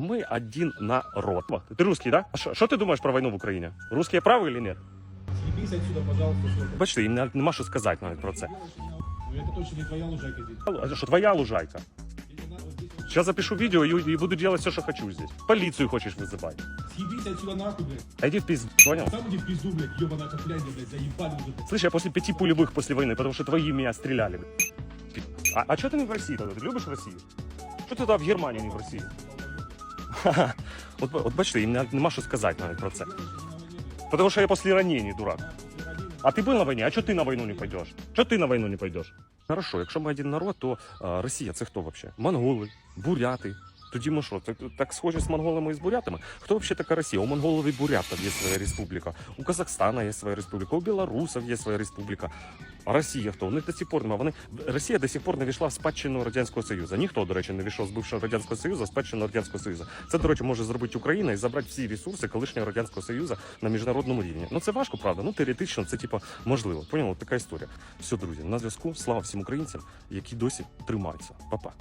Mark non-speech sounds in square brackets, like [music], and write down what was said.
Мы один народ. Ты русский, да? А что ты думаешь про війну в Україні? Русские правы или нет? Съебись отсюда, пожалуйста, сколько. Бачите, їм не- нема що сказати навіть про це. Ну это точно не твоя лужайка здесь. А що твоя лужайка? Или на- вот здесь вот. Сейчас запишу видео и, и буду делать все, что хочу здесь. Полицию хочешь вызывать? Съебись отсюда нахуй, блядь. А иди в пизду, понял? Сам иди в пизду, блядь, ебаная копляйня, блядь, заебали уже, блядь. Слышь, я после пяти пулевых после войны, потому что твои меня стреляли. блядь. Пи- А, а что ты не в России тогда? Ты любишь Россию? Что ты тогда в Германии, не в России? Ха-ха. [laughs] От, от бачите, їм не- нема що сказати навіть про це. Потому что я после ранений, дурак. А ты был на войне? А что ты на войну не пойдешь? Что ты на войну не пойдешь? Хорошо, якщо ми один народ, то а, Росія це хто взагалі? Монголи, буряти. Тоді ми що, так, так схожі з монголами і з бурятами? Хто взагалі така Росія? У монголів і бурятів є своя республіка, у Казахстана є своя республіка, у білорусів є своя республіка. Росія хто? Вони до сих пор немає. Вони Росія до сих пор не війшла в спадщину Радянського Союзу. Ніхто, до речі, не війшов з бувшого Радянського Союзу спадщину Радянського Союзу. Це, до речі, може зробити Україна і забрати всі ресурси колишнього Радянського Союзу на міжнародному рівні. Ну це важко, правда. Ну теоретично це типа можливо. Поняли? Така історія. Все, друзі, на зв'язку. Слава всім українцям, які досі тримаються. Па-па.